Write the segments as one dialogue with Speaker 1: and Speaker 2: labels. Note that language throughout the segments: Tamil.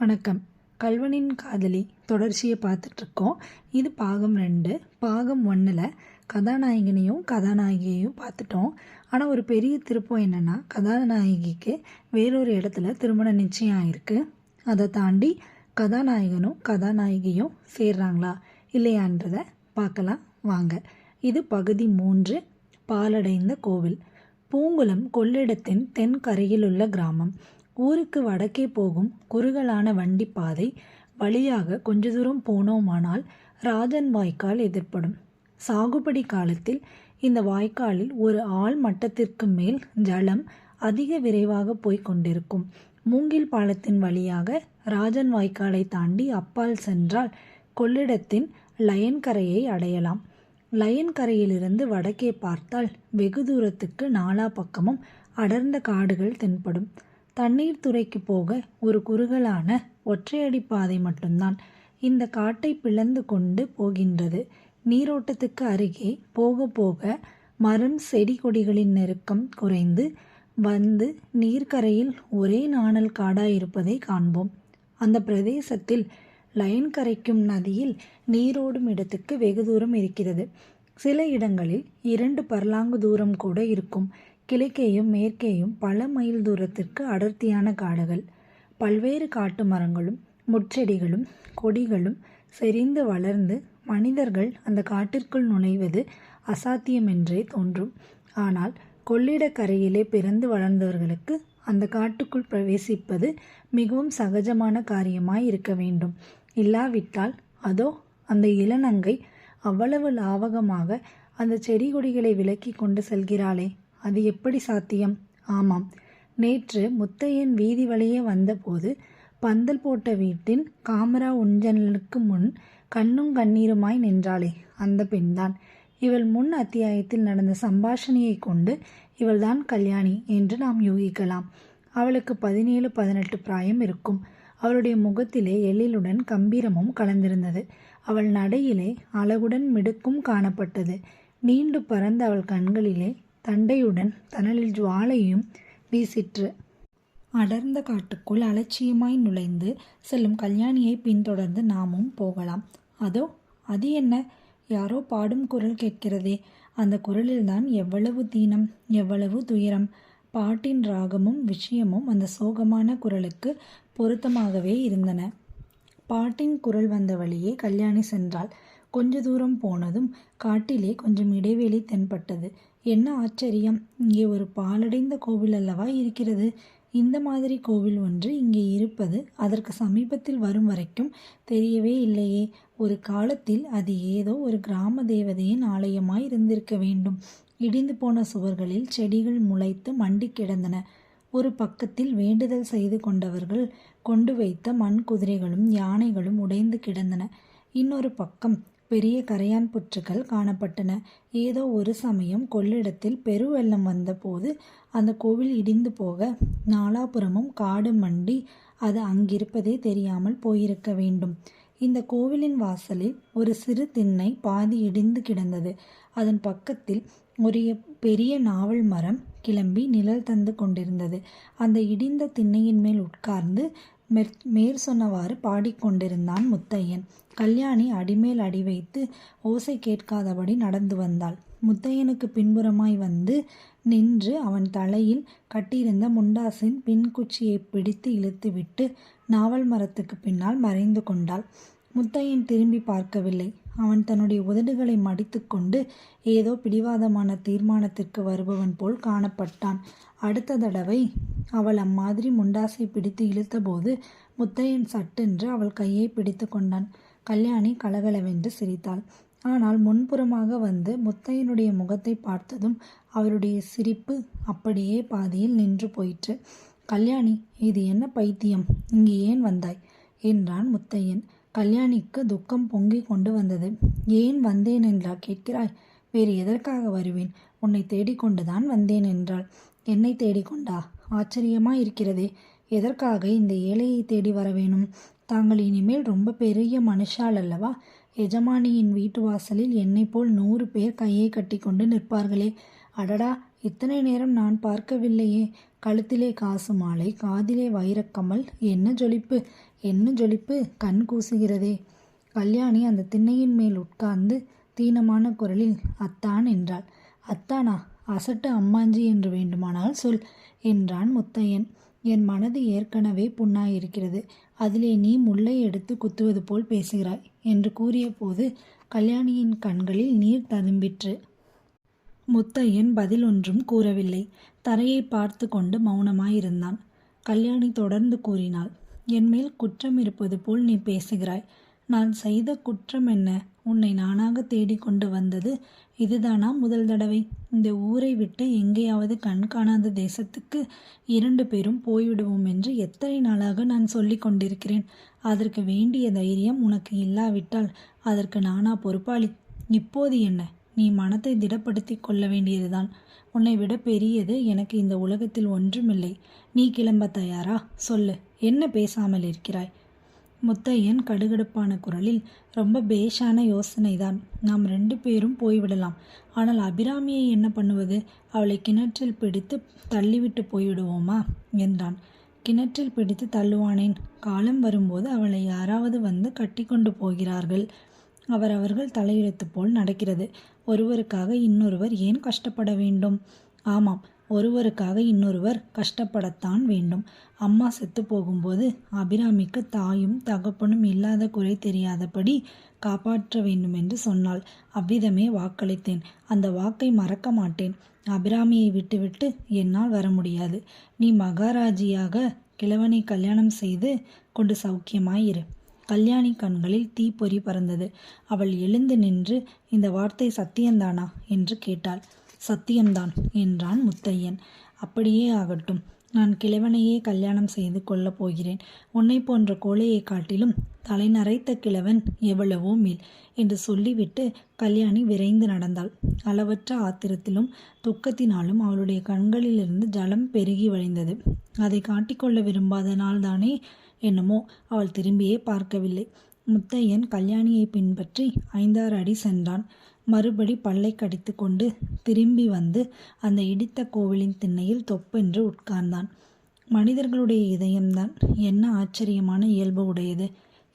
Speaker 1: வணக்கம். கல்வனின் காதலி தொடர்ச்சியை பார்த்துட்ருக்கோம். இது பாகம் ரெண்டு. பாகம் ஒன்றில் கதாநாயகனையும் கதாநாயகியையும் பார்த்துட்டோம். ஆனால் ஒரு பெரிய திருப்பம் என்னென்னா கதாநாயகிக்கு வேறொரு இடத்துல திருமண நிச்சயம் ஆயிருக்கு. அதை தாண்டி கதாநாயகனும் கதாநாயகியும் சேர்றாங்களா இல்லையான்றதை பார்க்கலாம். வாங்க. இது பகுதி மூன்று. பாலடைந்த கோவில். பூங்குளம் கொள்ளிடத்தின் தென்கரையில் உள்ள கிராமம். ஊருக்கு வடக்கே போகும் குறுகலான வண்டி பாதை வழியாக கொஞ்ச தூரம் போனோமானால் ராஜன் வாய்க்கால் எதிர்ப்படும். சாகுபடி காலத்தில் இந்த வாய்க்காலில் ஒரு ஆள் மட்டத்திற்கு மேல் ஜலம் அதிக விரைவாக போய்க் கொண்டிருக்கும். மூங்கில் பாலத்தின் வழியாக ராஜன் வாய்க்காலை தாண்டி அப்பால் சென்றால் கொள்ளிடத்தின் லயன் கரையை அடையலாம். லயன் கரையிலிருந்து வடக்கே பார்த்தால் வெகு தூரத்துக்கு நாலா பக்கமும் அடர்ந்த காடுகள் தென்படும். தண்ணீர் துறைக்கு போக ஒரு குறுகலான ஒற்றையடி பாதை மட்டும்தான். இந்த காட்டை பிளந்து கொண்டு போகின்றது. நீரோட்டத்துக்கு அருகே போக போக மரம் செடி கொடிகளின் நெருக்கம் குறைந்து வந்து நீர்க்கரையில் ஒரே நாணல் காடாயிருப்பதை காண்போம். அந்த பிரதேசத்தில் லைன் கரைக்கும் நதியில் நீரோடும் இடத்துக்கு வெகு தூரம் இருக்கிறது. சில இடங்களில் இரண்டு பர்லாங்கு தூரம் கூட இருக்கும். கிழக்கேயும் மேற்கேயும் பல மைல் தூரத்திற்கு அடர்த்தியான காடுகள். பல்வேறு காட்டு மரங்களும் முட்செடிகளும் கொடிகளும் செறிந்து வளர்ந்து மனிதர்கள் அந்த காட்டிற்குள் நுழைவது அசாத்தியமென்றே தோன்றும். ஆனால் கொள்ளிடக்கரையிலே பிறந்து வளர்ந்தவர்களுக்கு அந்த காட்டுக்குள் பிரவேசிப்பது மிகவும் சகஜமான காரியமாய் இருக்க வேண்டும். இல்லாவிட்டால் அதோ அந்த இளநங்கை அவ்வளவு லாவகமாக அந்த செடி கொடிகளை விலக்கி கொண்டு செல்கிறாளே. அது எப்படி சாத்தியம்? ஆமாம். நேற்று முத்தையன் வீதி வழியே வந்தபோது பந்தல் போட்ட வீட்டின் காமரா உஞ்சனலுக்கு முன் கண்ணும் கண்ணீருமாய் நின்றாளே அந்த பெண்தான். இவள் முன் அத்தியாயத்தில் நடந்த சம்பாஷணையை கொண்டு இவள்தான் கல்யாணி என்று நாம் யூகிக்கலாம். அவளுக்கு பதினேழு பதினெட்டு பிராயம் இருக்கும். அவளுடைய முகத்திலே எழிலுடன் கம்பீரமும் கலந்திருந்தது. அவள் நடையிலே அழகுடன் மிடுக்கும் காணப்பட்டது. நீண்டு பறந்த அவள் கண்களிலே தண்டையுடன் தணலில் ஜுவாலையும் வீசிற்று. அடர்ந்த காட்டுக்குள் அலட்சியமாய் நுழைந்து செல்லும் கல்யாணியை பின்தொடர்ந்து நாமும் போகலாம். அதோ அது என்ன? யாரோ பாடும் குரல் கேட்கிறதே. அந்த குரலில்தான் எவ்வளவு தீனம் எவ்வளவு துயரம். பாட்டின் ராகமும் விஷயமும் அந்த சோகமான குரலுக்கு பொருத்தமாகவே இருந்தன. பாட்டின் குரல் வந்த வழியே கல்யாணி சென்றாள். கொஞ்ச தூரம் போனதும் காட்டிலே கொஞ்சம் இடைவெளி தென்பட்டது. என்ன ஆச்சரியம். இங்கே ஒரு பாலடைந்த கோவில் அல்லவா இருக்கிறது? இந்த மாதிரி கோவில் ஒன்று இங்கே இருப்பது அதற்கு சமீபத்தில் வரும் வரைக்கும் தெரியவே இல்லையே. ஒரு காலத்தில் அது ஏதோ ஒரு கிராம தேவதையின் ஆலயமாய் இருந்திருக்க வேண்டும். இடிந்து போன சுவர்களில் செடிகள் முளைத்து மண்டி கிடந்தன. ஒரு பக்கத்தில் வேண்டுதல் செய்து கொண்டவர்கள் கொண்டு வைத்த மண் குதிரைகளும் யானைகளும் உடைந்து கிடந்தன. இன்னொரு பக்கம் பெரிய கரையான் புற்றுகள் காணப்பட்டன. ஏதோ ஒரு சமயம் கொள்ளிடத்தில் பெருவெள்ளம் வந்தபோது அந்த கோவில் இடிந்து போக நாலாபுறமும் காடு மண்டி அது அங்கிருப்பதே தெரியாமல் போயிருக்க வேண்டும். இந்த கோவிலின் வாசலில் ஒரு சிறு திண்ணை பாதி இடிந்து கிடந்தது. அதன் பக்கத்தில் ஒரு பெரிய நாவல் மரம் கிளம்பி நிழல் தந்து கொண்டிருந்தது. அந்த இடிந்த திண்ணையின் மேல் உட்கார்ந்து மெர் மேற் சொன்னவாறு பாடிக்கொண்டிருந்தான் முத்தையன். கல்யாணி அடிமேல் அடி வைத்து ஓசை கேட்காதபடி நடந்து வந்தாள். முத்தையனுக்கு பின்புறமாய் வந்து நின்று அவன் தலையில் கட்டியிருந்த முண்டாசின் பின்குச்சியை பிடித்து இழுத்துவிட்டு நாவல் மரத்துக்கு பின்னால் மறைந்து கொண்டாள். முத்தையன் திரும்பி பார்க்கவில்லை. அவன் தன்னுடைய உதடுகளை மடித்துக்கொண்டு ஏதோ பிடிவாதமான தீர்மானத்திற்கு வருபவன் போல் காணப்பட்டான். அடுத்த தடவை அவள் அம்மாதிரி முண்டாசை பிடித்து இழுத்தபோது முத்தையன் சட்டென்று அவள் கையை பிடித்து கொண்டான். கல்யாணி கலகலவென்று சிரித்தாள். ஆனால் முன்புறமாக வந்து முத்தையனுடைய முகத்தை பார்த்ததும் அவருடைய சிரிப்பு அப்படியே பாதியில் நின்று போயிற்று. கல்யாணி இது என்ன பைத்தியம்? இங்கு ஏன் வந்தாய்? என்றான் முத்தையன். கல்யாணிக்கு துக்கம் பொங்கி கொண்டு வந்தது. ஏன் வந்தேன்? என்றா கேட்கிறாய். வேறு எதற்காக வருவேன்? உன்னை தேடிக்கொண்டுதான் வந்தேன் என்றாள். என்னை தேடிக்கொண்டா? ஆச்சரியமா இருக்கிறதே. எதற்காக இந்த ஏழையை தேடி வர வேணும்? தாங்கள் இனிமேல் ரொம்ப பெரிய மனுஷால் அல்லவா? எஜமானியின் வீட்டு வாசலில் என்னை போல் நூறு பேர் கையை கட்டி கொண்டு நிற்பார்களே. அடடா! இத்தனை நேரம் நான் பார்க்கவில்லையே. கழுத்திலே காசு மாலை காதிலே வைரக்கமல் என்ன ஜொலிப்பு! என்ன ஜொலிப்பு கண் கூசுகிறதே. கல்யாணி அந்த திண்ணையின் மேல் உட்கார்ந்து தீனமான குரலில் அத்தான் என்றாள். அத்தானா? அசட்டு அம்மாஞ்சி என்று வேண்டுமானால் சொல் என்றான் முத்தையன். என் மனது ஏற்கனவே புண்ணாயிருக்கிறது. அதிலே நீ முல்லை எடுத்து குத்துவது போல் பேசுகிறாய் என்று கூறிய போது கல்யாணியின் கண்களில் நீர் ததும்பிற்று. முத்தையன் பதில் ஒன்றும் கூறவில்லை. தரையை பார்த்து கொண்டு மௌனமாயிருந்தான். கல்யாணி தொடர்ந்து கூறினாள். என்மேல் குற்றம் இருப்பது போல் நீ பேசுகிறாய். நான் செய்த குற்றம் என்ன? உன்னை நானாக தேடிக்கொண்டு வந்தது இதுதானா முதல் தடவை? இந்த ஊரை விட்டு எங்கேயாவது கண்காணாத தேசத்துக்கு இரண்டு பேரும் போய்விடுவோம் என்று எத்தனை நாளாக நான் சொல்லி கொண்டிருக்கிறேன். அதற்கு வேண்டிய தைரியம் உனக்கு இல்லாவிட்டால் அதற்கு நானா பொறுப்பாளி. இப்போது என்ன? நீ மனத்தை திடப்படுத்தி கொள்ள வேண்டியதுதான். உன்னை விட பெரியது எனக்கு இந்த உலகத்தில் ஒன்றுமில்லை. நீ கிளம்ப தயாரா? சொல்லு. என்ன பேசாமல் இருக்கிறாய்? முத்தையன் கடுகடுப்பான குரலில் ரொம்ப பேஷான யோசனைதான். நாம் ரெண்டு பேரும் போய்விடலாம். ஆனால் அபிராமியை என்ன பண்ணுவது? அவளை கிணற்றில் பிடித்து தள்ளிவிட்டு போய்விடுவோமா? என்றான். கிணற்றில் பிடித்து தள்ளுவானேன். காலம் வரும்போது அவளை யாராவது வந்து கட்டிக்கொண்டு போகிறார்கள். அவரவர்கள் தலையெழுத்து போல் நடக்கிறது. ஒருவருக்காக இன்னொருவர் ஏன் கஷ்டப்பட வேண்டும்? ஆமாம் ஒருவருக்காக இன்னொருவர் கஷ்டப்படத்தான் வேண்டும். அம்மா செத்து போகும்போது அபிராமிக்கு தாயும் தகப்பனும் இல்லாத குறை தெரியாதபடி காப்பாற்ற வேண்டும் என்று சொன்னாள். அவ்விதமே வாக்களித்தேன். அந்த வாக்கை மறக்க மாட்டேன். அபிராமியை விட்டுவிட்டு என்னால் வர முடியாது. நீ மகாராஜியாக கிழவனை கல்யாணம் செய்து கொண்டு சௌக்கியமாயிரு. கல்யாணி கண்களில் தீப்பொறி பறந்தது. அவள் எழுந்து நின்று இந்த வார்த்தை சத்தியந்தானா என்று கேட்டாள். சத்தியம்தான் என்றான் முத்தையன். அப்படியே ஆகட்டும். நான் கிழவனையே கல்யாணம் செய்து கொள்ளப் போகிறேன். உன்னை போன்ற கோழையை காட்டிலும் தலை நரைத்த கிழவன் எவ்வளவோ மேல் என்று சொல்லிவிட்டு கல்யாணி விரைந்து நடந்தாள். அளவற்ற ஆத்திரத்திலும் துக்கத்தினாலும் அவளுடைய கண்களிலிருந்து ஜலம் பெருகி வழிந்தது. அதை காட்டிக்கொள்ள விரும்பாதனால்தானே என்னமோ அவள் திரும்பியே பார்க்கவில்லை. முத்தையன் கல்யாணியை பின்பற்றி ஐந்தாறு அடி சென்றான். மறுபடி பல்லை கடித்து கொண்டு திரும்பி வந்து அந்த இடித்த கோவிலின் திண்ணையில் தொப்பென்று உட்கார்ந்தான். மனிதர்களுடைய இதயம்தான் என்ன ஆச்சரியமான இயல்பு உடையது.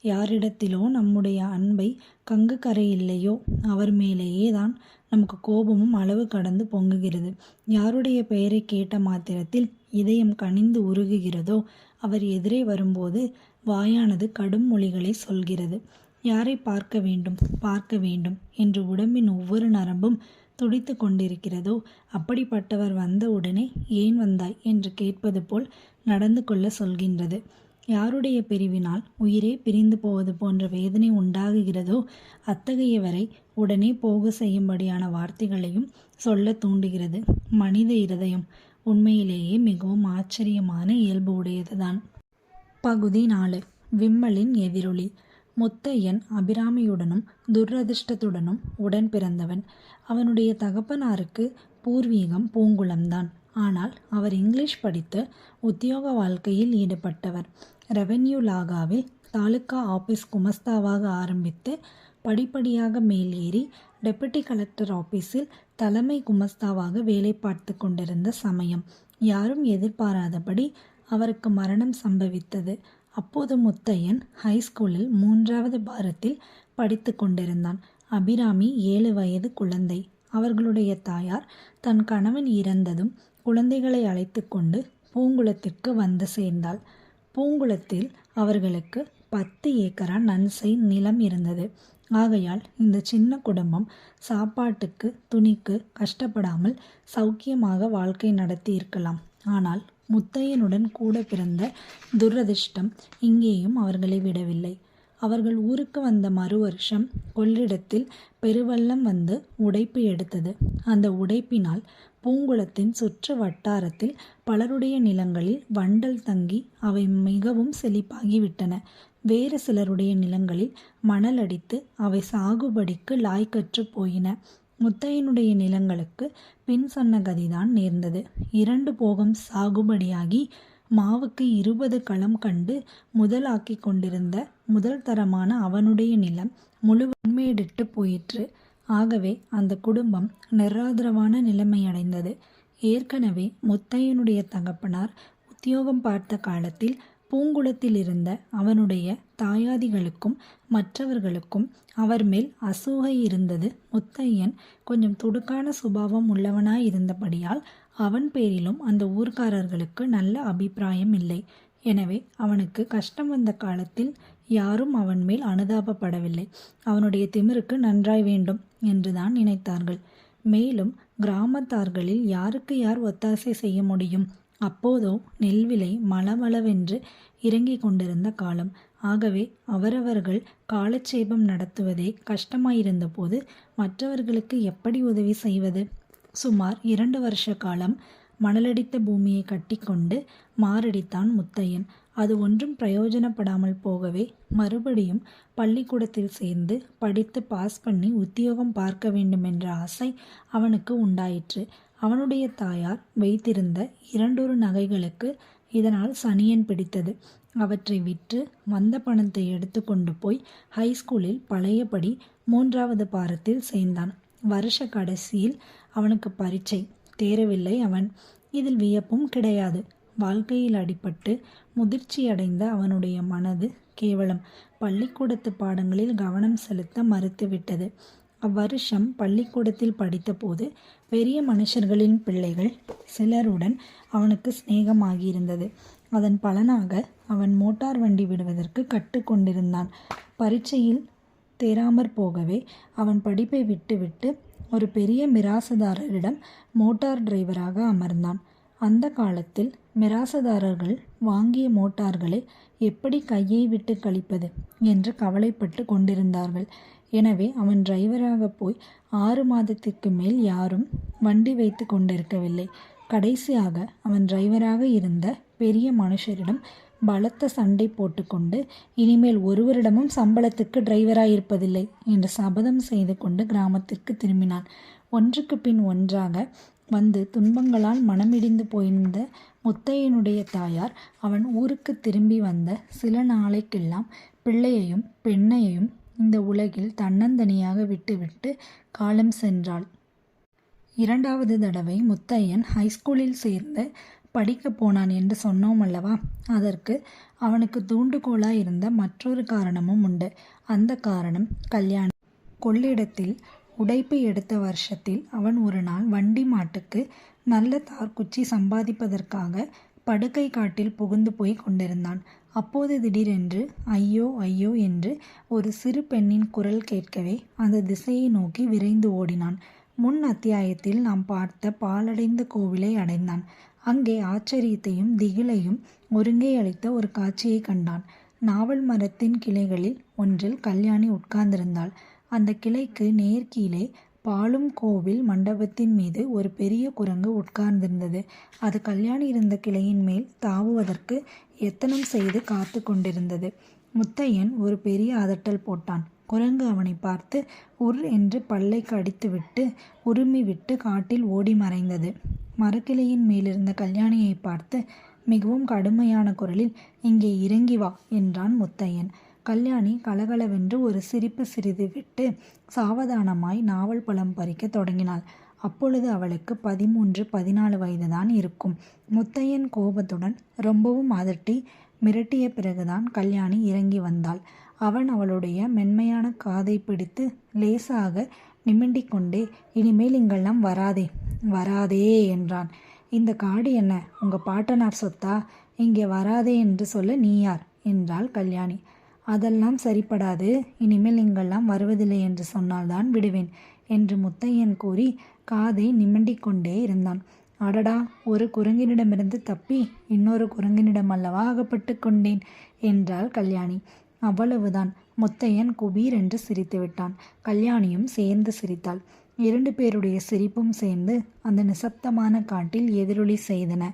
Speaker 1: யாரிடத்திலோ நம்முடைய அன்பை கங்கு கரையில்லையோ அவர் மேலேயே தான் நமக்கு கோபமும் அளவு கடந்து பொங்குகிறது. யாருடைய பெயரை கேட்ட மாத்திரத்தில் இதயம் கனிந்து உருகுகிறதோ அவர் எதிரே வரும்போது வாயானது கடும் மொழிகளை சொல்கிறது. யாரை பார்க்க வேண்டும்? பார்க்க வேண்டும். என்று உடம்பின் ஒவ்வொரு நரம்பும் துடித்து கொண்டிருக்கிறதோ அப்படிப்பட்டவர் வந்த உடனே ஏன் வந்தாய்? என்று கேட்பது போல் நடந்து கொள்ள சொல்கின்றது. யாருடைய பிரிவினால் உயிரே பிரிந்து போவது போன்ற வேதனை உண்டாகுகிறதோ அத்தகையவரை உடனே போக செய்யும்படியான வார்த்தைகளையும் சொல்ல தூண்டுகிறது. மனித இருதயம் உண்மையிலேயே மிகவும் ஆச்சரியமான இயல்பு உடையதுதான். பகுதி நாலு. விம்மலின் எதிரொலி. முத்தையன் அபிராமியுடனும் துரதிர்ஷ்டத்துடனும் உடன் பிறந்தவன். அவனுடைய தகப்பனாருக்கு பூர்வீகம் பூங்குளம்தான் ஆனால் அவர் இங்கிலீஷ் படித்து உத்தியோக வாழ்க்கையில் ஈடுபட்டவர். ரெவென்யூ லாகாவில் தாலுக்கா ஆபீஸ் குமஸ்தாவாக ஆரம்பித்து படிப்படியாக மேலேறி டெபுட்டி கலெக்டர் ஆபீஸில் தலைமை குமஸ்தாவாக வேலை பார்த்து கொண்டிருந்த சமயம். யாரும் எதிர்பாராதபடி அவருக்கு மரணம் சம்பவித்தது. அப்போது முத்தையன் ஹைஸ்கூலில் மூன்றாவது பாரத்தில் படித்து கொண்டிருந்தான். அபிராமி ஏழு வயது குழந்தை. அவர்களுடைய தாயார் தன் கணவன் இறந்ததும் குழந்தைகளை அழைத்து கொண்டு பூங்குளத்திற்கு வந்து சேர்ந்தாள். பூங்குளத்தில் அவர்களுக்கு பத்து ஏக்கரா நன்சை நிலம் இருந்தது. ஆகையால் இந்த சின்ன குடும்பம் சாப்பாட்டுக்கு துணிக்கு கஷ்டப்படாமல் சௌக்கியமாக வாழ்க்கை நடத்தி இருக்கலாம். ஆனால் முத்தையனுடன் கூட பிறந்த துரதிர்ஷ்டம் இங்கேயும் அவர்களை விடவில்லை. அவர்கள் ஊருக்கு வந்த மறு வருஷம் கொள்ளிடத்தில் பெருவெள்ளம் வந்து உடைப்பு எடுத்தது. அந்த உடைப்பினால் பூங்குளத்தின் சுற்று வட்டாரத்தில் பலருடைய நிலங்களில் வண்டல் தங்கி அவை மிகவும் செழிப்பாகிவிட்டன. வேறு சிலருடைய நிலங்களில் மணல் அடித்து அவை சாகுபடிக்கு லாய்க்கற்று போயின. முத்தையனுடைய நிலங்களுக்கு பின் சொன்ன கதிதான் நேர்ந்தது. இரண்டு போகம் சாகுபடியாகி மாவுக்கு இருபது களம் கண்டு முதலாக்கி கொண்டிருந்த முதல் தரமான அவனுடைய நிலம் முழு போயிற்று. ஆகவே அந்த குடும்பம் நிராதரவான நிலைமையடைந்தது. ஏற்கனவே முத்தையனுடைய தகப்பனார் உத்தியோகம் பார்த்த காலத்தில் பூங்குளத்தில் இருந்த அவனுடைய தாயாதிகளுக்கும் மற்றவர்களுக்கும் அவர் மேல் அசூகை இருந்தது. முத்தையன் கொஞ்சம் துடுக்கான சுபாவம் உள்ளவனாய் இருந்தபடியால் அவன் பேரிலும் அந்த ஊர்க்காரர்களுக்கு நல்ல அபிப்பிராயம் இல்லை. எனவே அவனுக்கு கஷ்டம் வந்த காலத்தில் யாரும் அவன் மேல் அனுதாபப்படவில்லை. அவனுடைய திமிருக்கு நன்றாய் வேண்டும் என்றுதான் நினைத்தார்கள். மேலும் கிராமத்தார்களில் யாருக்கு யார் ஒத்தாசை செய்ய முடியும்? அப்போதோ நெல் விலை மளமளவென்று இறங்கிக் கொண்டிருந்த காலம். ஆகவே அவரவர்கள் காலட்சேபம் நடத்துவதே கஷ்டமாயிருந்தபோது மற்றவர்களுக்கு எப்படி உதவி செய்வது? சுமார் இரண்டு வருஷ காலம் மணலடித்த பூமியை கட்டிக்கொண்டு மாரடித்தான் முத்தையன். அது ஒன்றும் பிரயோஜனப்படாமல் போகவே மறுபடியும் பள்ளிக்கூடத்தில் சேர்ந்து படித்து பாஸ் பண்ணி உத்தியோகம் பார்க்க வேண்டும் என்ற ஆசை அவனுக்கு உண்டாயிற்று. அவனுடைய தாயார் வைத்திருந்த இரண்டொரு நகைகளுக்கு இதனால் சனியன் பிடித்தது. அவற்றை விற்று வந்த பணத்தை எடுத்து கொண்டு போய் ஹைஸ்கூலில் பழையபடி மூன்றாவது பாரத்தில் சேர்ந்தான். வருஷ கடைசியில் அவனுக்கு பரீட்சை. தேரவில்லை அவன். இதில் வியப்பும் கிடையாது. வாழ்க்கையில் அடிபட்டு முதிர்ச்சியடைந்த அவனுடைய மனது கேவலம். பள்ளிக்கூடத்து பாடங்களில் கவனம் செலுத்த மறுத்துவிட்டது. அவ்வருஷம் பள்ளிக்கூடத்தில் படித்தபோது பெரிய மனுஷர்களின் பிள்ளைகள் சிலருடன் அவனுக்கு சிநேகமாகியிருந்தது. அதன் பலனாக அவன் மோட்டார் வண்டி விடுவதற்கு கற்றுக்கொண்டிருந்தான் பரீட்சையில் தேராமற் போகவே அவன் படிப்பை விட்டுவிட்டு ஒரு பெரிய மிராசுதாரரிடம் மோட்டார் டிரைவராக அமர்ந்தான். அந்த காலத்தில் மிராசுதாரர்கள் வாங்கிய மோட்டார்களை எப்படி கையை விட்டு கழிப்பது என்று கவலைப்பட்டு கொண்டிருந்தார்கள். எனவே அவன் டிரைவராக போய் ஆறு மாதத்திற்கு மேல் யாரும் வண்டி வைத்து கொண்டிருக்கவில்லை. கடைசியாக அவன் டிரைவராக இருந்த பெரிய மனுஷரிடம் பலத்த சண்டை போட்டுக்கொண்டு இனிமேல் ஒருவரிடமும் சம்பளத்துக்கு டிரைவராக இருப்பதில்லை என்று சபதம் செய்து கொண்டு கிராமத்திற்கு திரும்பினான். ஒன்றுக்கு பின் ஒன்றாக வந்து துன்பங்களால் மனமிடிந்து போயிருந்த முத்தையனுடைய தாயார் அவன் ஊருக்கு திரும்பி வந்த சில நாளைக்கெல்லாம் பிள்ளையையும் பெண்ணையையும் இந்த உலகில் தன்னந்தனியாக விட்டுவிட்டு காலம் சென்றாள். இரண்டாவது தடவை முத்தையன் ஹைஸ்கூலில் சேர்ந்து படிக்கப் போனான் என்று சொன்னோம் அல்லவா? அதற்கு அவனுக்கு தூண்டுகோலாய் இருந்த மற்றொரு காரணமும் உண்டு. அந்த காரணம் கல்யாணம். கொள்ளிடத்தில் உடைப்பு எடுத்த வருஷத்தில் அவன் ஒரு நாள் வண்டி மாட்டுக்கு நல்ல தார்குச்சி சம்பாதிப்பதற்காக படுக்கை காட்டில் புகுந்து போய் கொண்டிருந்தான். அப்போது திடீரென்று ஐயோ ஐயோ என்று ஒரு சிறு பெண்ணின் குரல் கேட்கவே அந்த திசையை நோக்கி விரைந்து ஓடினான். முன் அத்தியாயத்தில் நாம் பார்த்த பாலடைந்த கோவிலை அடைந்தான். அங்கே ஆச்சரியத்தையும் திகிலையும் ஒருங்கே அளித்த ஒரு காட்சியை கண்டான். நாவல் மரத்தின் கிளைகளில் ஒன்றில் கல்யாணி உட்கார்ந்திருந்தாள். அந்த கிளைக்கு நேர்கீழே பாலும் கோவில் மண்டபத்தின் மீது ஒரு பெரிய குரங்கு உட்கார்ந்திருந்தது. அது கல்யாணி இருந்த கிளையின் மேல் தாவுவதற்கு எத்தனம் செய்து காத்து கொண்டிருந்தது. முத்தையன் ஒரு பெரிய அதட்டல் போட்டான். குரங்கு அவனை பார்த்து உர் என்று பல்லை கடித்துவிட்டு உருமி விட்டு காட்டில் ஓடி மறைந்தது. மரக்கிளையின் மேலிருந்த கல்யாணியை பார்த்து மிகவும் கடுமையான குரலில் இங்கே இறங்கி வா என்றான் முத்தையன். கல்யாணி கலகலவென்று ஒரு சிரிப்பு சிறிது விட்டு சாவதானமாய் நாவல் பழம் பறிக்க தொடங்கினாள். அப்பொழுது அவளுக்கு பதிமூன்று பதினாலு வயதுதான் இருக்கும். முத்தையன் கோபத்துடன் ரொம்பவும் அதட்டி மிரட்டிய பிறகுதான் கல்யாணி இறங்கி வந்தாள். அவன் அவளுடைய மென்மையான காதை பிடித்து லேசாக நிமிண்டிக் கொண்டே இனிமேல் இங்கெல்லாம் வராதே வராதே என்றான். இந்த காடு என்ன? உங்க பாட்டனார் சொத்தா? இங்கே வராதே என்று சொல்ல நீ யார்? என்றாள் கல்யாணி. அதெல்லாம் சரிப்படாது. இனிமேல் இங்கெல்லாம் வருவதில்லை என்று சொன்னால்தான் விடுவேன் என்று முத்தையன் கூறி காதை நிமிண்டிக் கொண்டே இருந்தான். அடடா ஒரு குரங்கினிடமிருந்து தப்பி இன்னொரு குரங்கினிடம் அல்லவா அகப்பட்டு கொண்டேன் என்றாள் கல்யாணி. அவ்வளவுதான். முத்தையன் குபீர் என்று சிரித்து விட்டான். கல்யாணியும் சேர்ந்து சிரித்தாள். இரண்டு பேருடைய சிரிப்பும் சேர்ந்து அந்த நிசப்தமான காட்டில் எதிரொலி செய்தன.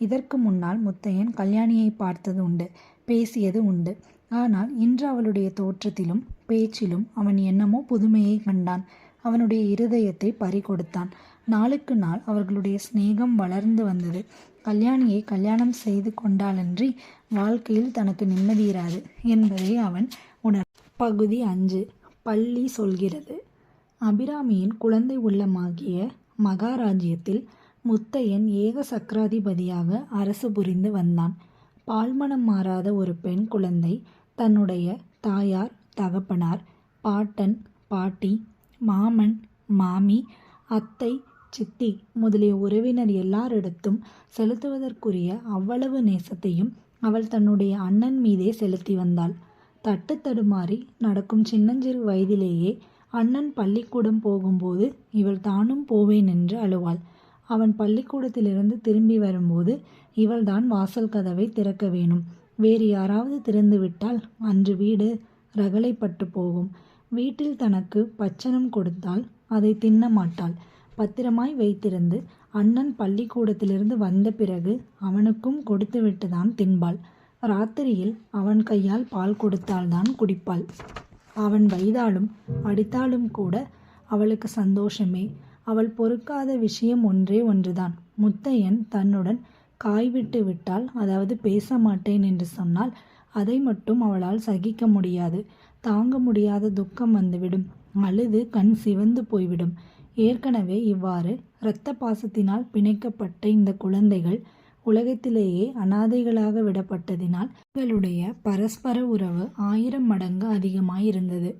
Speaker 1: இதற்கு முன்னால் முத்தையன் கல்யாணியை பார்த்தது உண்டு பேசியது உண்டு. ஆனால் இன்று அவளுடைய தோற்றத்திலும் பேச்சிலும் அவன் என்னமோ புதுமையை கண்டான். அவனுடைய இருதயத்தை பறிகொடுத்தான். நாளுக்கு நாள் அவர்களுடைய சிநேகம் வளர்ந்து வந்தது. கல்யாணியை கல்யாணம் செய்து கொண்டாலன்றி வாழ்க்கையில் தனக்கு நிம்மதியிராது என்பதை அவன் உணர். பகுதி அஞ்சு. பள்ளி சொல்கிறது. அபிராமியின் குழந்தை உள்ளமாகிய மகாராஜ்யத்தில் முத்தையன் ஏக சக்கராதிபதியாக அரசு புரிந்து வந்தான். பால்மனம் மாறாத ஒரு பெண் குழந்தை தன்னுடைய தாயார் தகப்பனார் பாட்டன் பாட்டி மாமன் மாமி அத்தை சித்தி முதலிய உறவினர் எல்லாரிடத்தும் செலுத்துவதற்குரிய அவ்வளவு நேசத்தையும் அவள் தன்னுடைய அண்ணன் மீதே செலுத்தி வந்தாள். தட்டு தடுமாறி நடக்கும் சின்னஞ்சிறு வயதிலேயே அண்ணன் பள்ளிக்கூடம் போகும்போது இவள் தானும் போவேன் என்று அழுவாள். அவன் பள்ளிக்கூடத்திலிருந்து திரும்பி வரும்போது இவள்தான் வாசல் கதவை திறக்க வேணும். வேறு யாராவது திறந்து விட்டால் அன்று வீடு ரகளைப்பட்டு போகும். வீட்டில் தனக்கு பச்சனம் கொடுத்தால் அதை தின்ன மாட்டாள். பத்திரமாய் வைத்திருந்து அண்ணன் பள்ளிக்கூடத்திலிருந்து வந்த பிறகு அவனுக்கும் கொடுத்துவிட்டு தான் தின்பாள். ராத்திரியில் அவன் கையால் பால் கொடுத்தால்தான் குடிப்பாள். அவன் வைதாலும் அடித்தாலும் கூட அவளுக்கு சந்தோஷமே. அவள் பொறுக்காத விஷயம் ஒன்றே ஒன்றுதான். முத்தையன் தன்னுடன் காய் விட்டு விட்டால் அதாவது பேச மாட்டேன் என்று சொன்னால் அதை மட்டும் அவளால் சகிக்க முடியாது. தாங்க முடியாத துக்கம் வந்துவிடும். அழுது கண் சிவந்து போய்விடும். ஏற்கனவே இவ்வாறு இரத்த பாசத்தினால் பிணைக்கப்பட்ட இந்த குழந்தைகள் உலகத்திலேயே அனாதைகளாக விடப்பட்டதினால் இவர்களுடைய பரஸ்பர உறவு ஆயிரம் மடங்கு அதிகமாயிருந்தது.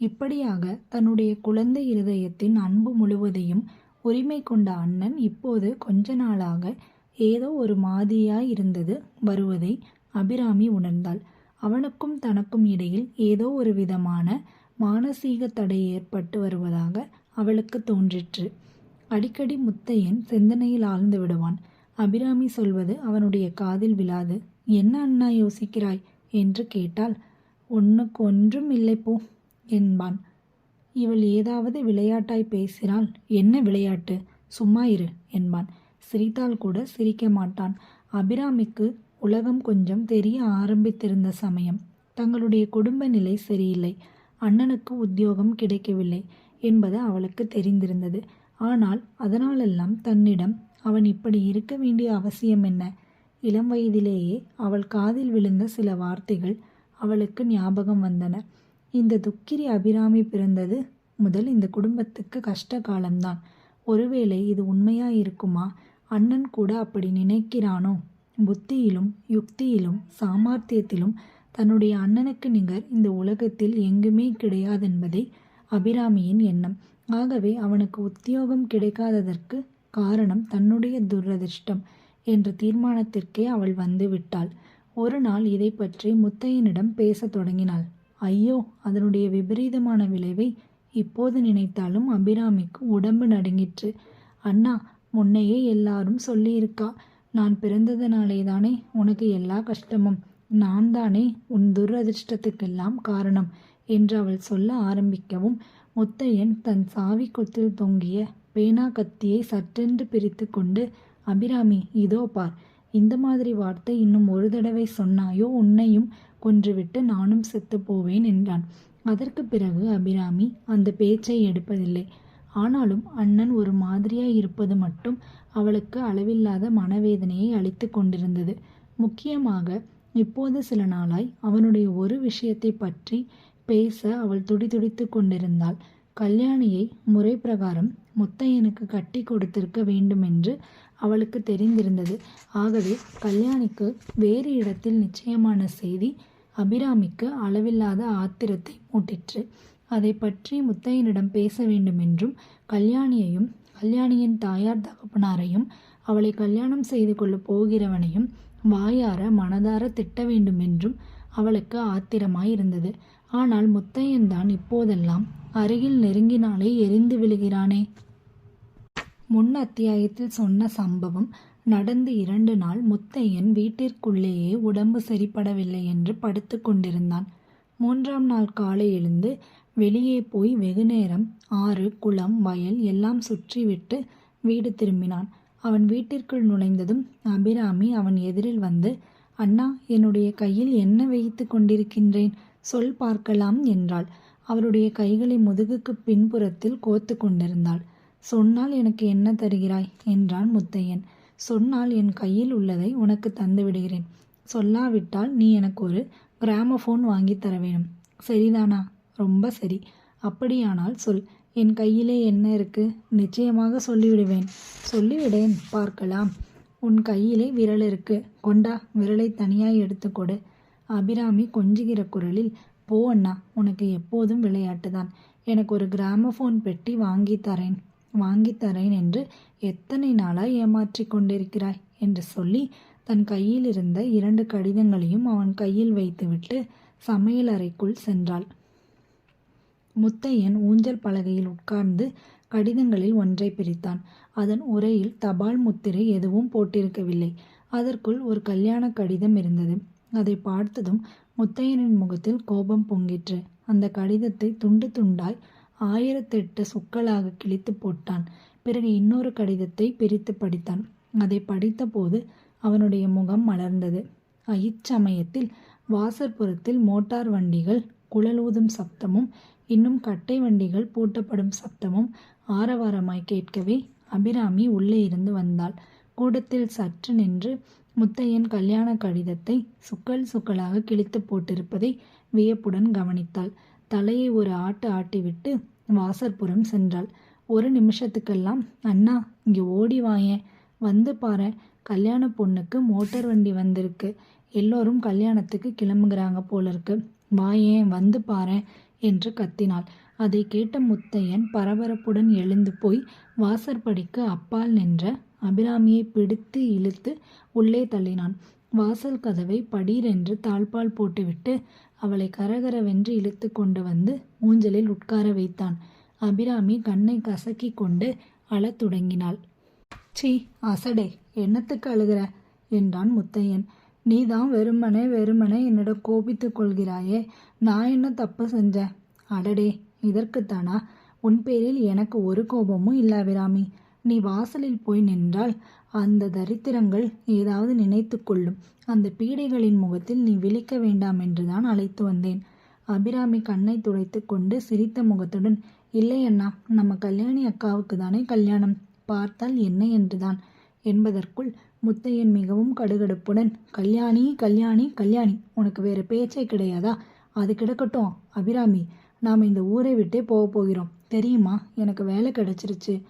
Speaker 1: இப்படியாக தன்னுடைய குழந்தை இருதயத்தின் அன்பு முழுவதையும் உரிமை கொண்ட அண்ணன் இப்போது கொஞ்ச நாளாக ஏதோ ஒரு மாதிரியாய் இருந்தது வருவதை அபிராமி உணர்ந்தாள். அவனுக்கும் தனக்கும் இடையில் ஏதோ ஒரு விதமான மானசீக தடை ஏற்பட்டு வருவதாக அவளுக்கு தோன்றிற்று. அடிக்கடி முத்தையன் சிந்தனையில் ஆழ்ந்து விடுவான். அபிராமி சொல்வது அவனுடைய காதில் விழாது. என்ன அண்ணா யோசிக்கிறாய்? என்று கேட்டால் ஒன்றுக்கு ஒன்றும் இல்லை போ என்பான். இவள் ஏதாவது விளையாட்டாய் பேசினால் என்ன விளையாட்டு? சும்மா இரு என்பான். சிரித்தால் கூட சிரிக்க மாட்டான். அபிராமிக்கு உலகம் கொஞ்சம் தெரிய ஆரம்பித்திருந்த சமயம். தங்களுடைய குடும்ப நிலை சரியில்லை. அண்ணனுக்கு உத்தியோகம் கிடைக்கவில்லை என்பது அவளுக்கு தெரிந்திருந்தது. ஆனால் அதனாலெல்லாம் தன்னிடம் அவன் இப்படி இருக்க வேண்டிய அவசியம் என்ன? இளம் வயதிலேயே அவள் காதில் விழுந்த சில வார்த்தைகள் அவளுக்கு ஞாபகம் வந்தன. இந்த துக்கிரி அபிராமி பிறந்தது முதல் இந்த குடும்பத்துக்கு கஷ்ட காலம்தான். ஒருவேளை இது உண்மையா இருக்குமா? அண்ணன் கூட அப்படி நினைக்கிறானோ? புத்தியிலும் யுக்தியிலும் சாமர்த்தியத்திலும் தன்னுடைய அண்ணனுக்கு நிகர் இந்த உலகத்தில் எங்குமே கிடையாதென்பதை அபிராமியின் எண்ணம். ஆகவே அவனுக்கு உத்தியோகம் கிடைக்காததற்கு காரணம் தன்னுடைய துரதிர்ஷ்டம் என்ற தீர்மானத்திற்கே அவள் வந்து விட்டாள். ஒரு நாள் இதை பற்றி முத்தையனிடம் பேசத் தொடங்கினாள். ஐயோ அதனுடைய விபரீதமான விளைவை இப்போது நினைத்தாலும் அபிராமிக்கு உடம்பு நடுங்கிற்று. அண்ணா முன்னையே எல்லாரும் சொல்லியிருக்கா நான் பிறந்ததனாலே தானே உனக்கு எல்லா கஷ்டமும். நான் தானே உன் துரதிர்ஷ்டத்துக்கெல்லாம் காரணம் என்று அவள் சொல்ல ஆரம்பிக்கவும் முத்தையன் தன் சாவி கொத்தில் தொங்கிய பேனா கத்தியை சற்றென்று பிரித்து கொண்டு அபிராமி இதோ பார் இந்த மாதிரி வார்த்தை இன்னும் ஒரு தடவை சொன்னாயோ உன்னையும் கொன்றுவிட்டு நானும் செத்து போவேன் என்றான். அதற்கு பிறகு அபிராமி அந்த பேச்சை எடுப்பதில்லை. ஆனாலும் அண்ணன் ஒரு மாதிரியாய் இருப்பது மட்டும் அவளுக்கு அளவில்லாத மனவேதனையை அளித்து கொண்டிருந்தது. முக்கியமாக இப்போது சில நாளாய் அவனுடைய ஒரு விஷயத்தை பற்றி பேச அவள் துடிதுடித்து கொண்டிருந்தாள். கல்யாணியை முறை பிரகாரம் முத்தையனுக்கு கட்டி கொடுத்திருக்க வேண்டுமென்று அவளுக்கு தெரிந்திருந்தது. ஆகவே கல்யாணிக்கு வேறு இடத்தில் நிச்சயமான செய்தி அபிராமிக்கு அளவில்லாத ஆத்திரத்தை மூட்டிற்று. அதை பற்றி முத்தையனிடம் பேச வேண்டுமென்றும் கல்யாணியையும் கல்யாணியின் தாயார் தகப்பனாரையும் அவளை கல்யாணம் செய்து கொள்ளப் போகிறவனையும் வாயார மனதார திட்ட வேண்டுமென்றும் அவளுக்கு ஆத்திரமாயிருந்தது. ஆனால் முத்தையன் தான் இப்போதெல்லாம் அருகில் நெருங்கினாலே எரிந்து விழுகிறானே. முன் அத்தியாயத்தில் சொன்ன சம்பவம் நடந்து இரண்டு நாள் முத்தையன் வீட்டிற்குள்ளேயே உடம்பு சரிப்படவில்லை என்று படுத்து கொண்டிருந்தான். மூன்றாம் நாள் காலை எழுந்து வெளியே போய் வெகுநேரம் ஆறு குளம் வயல் எல்லாம் சுற்றிவிட்டு வீடு திரும்பினான். அவன் வீட்டிற்குள் நுழைந்ததும் அபிராமி அவன் எதிரில் வந்து அண்ணா என்னுடைய கையில் என்ன வைத்து கொண்டிருக்கின்றேன்? சொல் பார்க்கலாம் என்றாள். அவருடைய கைகளை முதுகுக்கு பின்புறத்தில் கோத்து கொண்டிருந்தாள். சொன்னால் எனக்கு என்ன தருகிறாய்? என்றான் முத்தையன். சொன்னால் என் கையில் உள்ளதை உனக்கு தந்து விடுகிறேன். சொல்லாவிட்டால் நீ எனக்கு ஒரு கிராமபோன் வாங்கி தர வேணும் சரிதானா? ரொம்ப சரி. அப்படியானால் சொல். என் கையிலே என்ன இருக்கு? நிச்சயமாக சொல்லிவிடுவேன். சொல்லிவிடேன் பார்க்கலாம். உன் கையிலே விரல் இருக்கு. கொண்டா விரலை தனியாய் எடுத்து கொடு. அபிராமி கொஞ்சுகிற குரலில் போ அண்ணா உனக்கு எப்போதும் விளையாட்டு தான் எனக்கு ஒரு கிராமபோன் பெட்டி வாங்கி தரேன். வாங்கி தரேன் என்று எத்தனை நாளாய் ஏமாற்றி கொண்டிருக்கிறாய்? என்று சொல்லி தன் கையில் இருந்த இரண்டு கடிதங்களையும் அவன் கையில் வைத்துவிட்டு சமையல் அறைக்குள் சென்றாள். முத்தையன் ஊஞ்சல் பலகையில் உட்கார்ந்து கடிதங்களில் ஒன்றை பிரித்தான். அதன் உரையில் தபால் முத்திரை எதுவும் போட்டிருக்கவில்லை. அதற்குள் ஒரு கல்யாண கடிதம் இருந்தது. அதை பார்த்ததும் முத்தையனின் முகத்தில் கோபம் பொங்கிற்று. அந்த கடிதத்தை துண்டு துண்டாய் ஆயிரத்தெட்டு சொக்களாக கிழித்து போட்டான். பிறகு இன்னொரு கடிதத்தை பிரித்து படித்தான். அதை படித்தபோது அவனுடைய முகம் மலர்ந்தது. இச்சமயத்தில் வாசற்புறத்தில் மோட்டார் வண்டிகள் குழலூதும் சப்தமும் இன்னும் கட்டை வண்டிகள் பூட்டப்படும் சப்தமும் ஆரவாரமாய் கேட்கவே அபிராமி உள்ளே இருந்து வந்தாள். கூடத்தில் சற்று நின்று முத்தையன் கல்யாண கடிதத்தை சுக்கல் சுக்கலாக கிழித்து போட்டிருப்பதை வியப்புடன் கவனித்தாள். தலையை ஒரு ஆட்டு ஆட்டிவிட்டு வாசற்புறம் சென்றாள். ஒரு நிமிஷத்துக்கெல்லாம் அண்ணா இங்கே ஓடி வாயேன். வந்து பாரு கல்யாண பொண்ணுக்கு மோட்டார் வண்டி வந்திருக்கு. எல்லோரும் கல்யாணத்துக்கு கிளம்புகிறாங்க போல இருக்கு வாயேன் வந்து பாரேன் என்று கத்தினாள். அதை கேட்ட முத்தையன் பரபரப்புடன் எழுந்து போய் வாசற்படிக்கு அப்பால் நின்ற அபிராமியை பிடித்து இழுத்து உள்ளே தள்ளினான். வாசல் கதவை படீரென்று தாழ்பால் போட்டுவிட்டு அவளை கரகரவென்று இழுத்து கொண்டு வந்து ஊஞ்சலில் உட்கார வைத்தான். அபிராமி கண்ணை கசக்கி கொண்டு அழத் தொடங்கினாள். சீ அசடே என்னத்துக்கு அழுகிற? என்றான் முத்தையன். நீ தான் வெறுமனே வெறுமனே என்னிடம் கோபித்துக் கொள்கிறாயே. நான் என்ன தப்பு செஞ்சேன் அடடே இதற்குத்தானா? உன் பேரில் எனக்கு ஒரு கோபமும் இல்லை அபிராமி. நீ வாசலில் போய் நின்றால் அந்த தரித்திரங்கள் ஏதாவது நினைத்து கொள்ளும். அந்த பீடைகளின் முகத்தில் நீ விழிக்க வேண்டாம் என்றுதான் அழைத்து வந்தேன். அபிராமி கண்ணை துடைத்து கொண்டு சிரித்த முகத்துடன் இல்லை அண்ணா நம்ம கல்யாணி அக்காவுக்கு தானே கல்யாணம்? பார்த்தால் என்ன என்றுதான் என்பதற்குள் முத்தையன் மிகவும் கடுகடுப்புடன் கல்யாணி கல்யாணி கல்யாணி உனக்கு வேறு பேச்சே கிடையாதா? அது கிடக்கட்டும் அபிராமி. நாம் இந்த ஊரை விட்டே போக போகிறோம். தெரியுமா? எனக்கு வேலை கிடைச்சிருச்சு.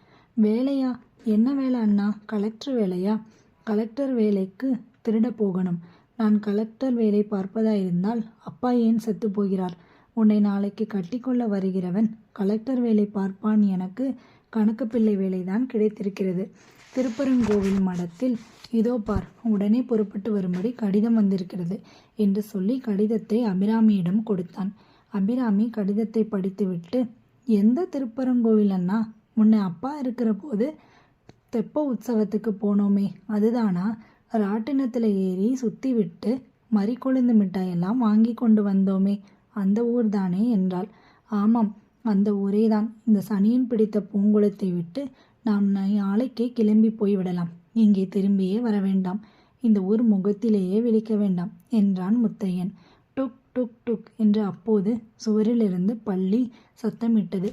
Speaker 1: வேலையா? என்ன வேலை அண்ணா? கலெக்டர் வேலையா? கலெக்டர் வேலைக்கு திருட போகணும். நான் கலெக்டர் வேலை பார்ப்பதா இருந்தால் அப்பா ஏன் செத்து போகிறார்? உன்னை நாளைக்கு கட்டிக்கொள்ள வருகிறவன் கலெக்டர் வேலை பார்ப்பான் எனக்கு கணக்கு பிள்ளை வேலைதான் கிடைத்திருக்கிறது. திருப்பரங்கோவில் மடத்தில் இதோ பார் உடனே புறப்பட்டு வரும்படி கடிதம் வந்திருக்கிறது என்று சொல்லி கடிதத்தை அபிராமியிடம் கொடுத்தான். அபிராமி கடிதத்தை படித்துவிட்டு எந்த திருப்பரங்கோவில் அண்ணா? முன்ன அப்பா இருக்கிற போது தெப்ப உற்சவத்துக்கு போனோமே அதுதானா? ராட்டினத்தில் ஏறி சுற்றி விட்டு மறிக்கொழுந்து மிட்டாயெல்லாம் வாங்கி கொண்டு வந்தோமே அந்த ஊர் தானே என்றாள். ஆமாம் அந்த ஊரே தான் இந்த சனியின் பிடித்த பூங்குளத்தை விட்டு நாம் நாளைக்கே கிளம்பி போய்விடலாம் இங்கே திரும்பியே வர வேண்டாம். இந்த ஊர் முகத்திலேயே விழிக்க வேண்டாம் என்றான் முத்தையன். டுக் டுக் டுக் என்று அப்போது சுவரிலிருந்து பள்ளி சத்தமிட்டது.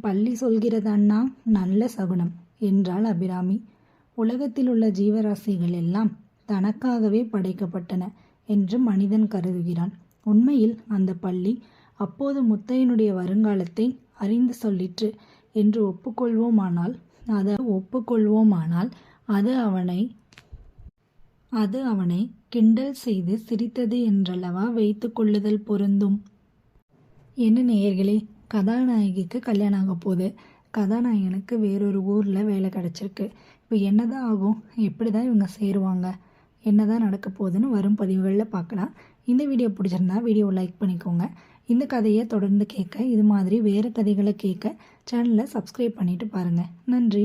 Speaker 1: பள்ளி சொல்கிறது அண்ணா நல்ல சகுனம் என்றாள் அபிராமி. உலகத்தில் உள்ள ஜீவராசிகள் எல்லாம் தனக்காகவே படைக்கப்பட்டன என்று மனிதன் கருதுகிறான். உண்மையில் அந்த பள்ளி அப்போது முத்தையனுடைய வருங்காலத்தை அறிந்து சொல்லிற்று என்று ஒப்புக்கொள்வோமானால் அதை ஒப்புக்கொள்வோமானால் அது அவனை அது அவனை கிண்டல் செய்து சிரித்தது என்றல்லவா வைத்து கொள்ளுதல் பொருந்தும்? என்ன நேயர்களே கதாநாயகிக்கு கல்யாணம் ஆக போகுது கதாநாயகனுக்கு வேறொரு ஊரில் வேலை கிடச்சிருக்கு. இப்போ என்ன தான் ஆகும்? எப்படி தான் இவங்க சேருவாங்க? என்ன தான் நடக்க போகுதுன்னு வரும் பதிவுகளில் பார்க்கலாம். இந்த வீடியோ பிடிச்சிருந்தா வீடியோ லைக் பண்ணிக்கோங்க. இந்த கதையை தொடர்ந்து கேட்க இது மாதிரி வேறு கதைகளை கேட்க சேனலை சப்ஸ்கிரைப் பண்ணிவிட்டு பாருங்கள் நன்றி.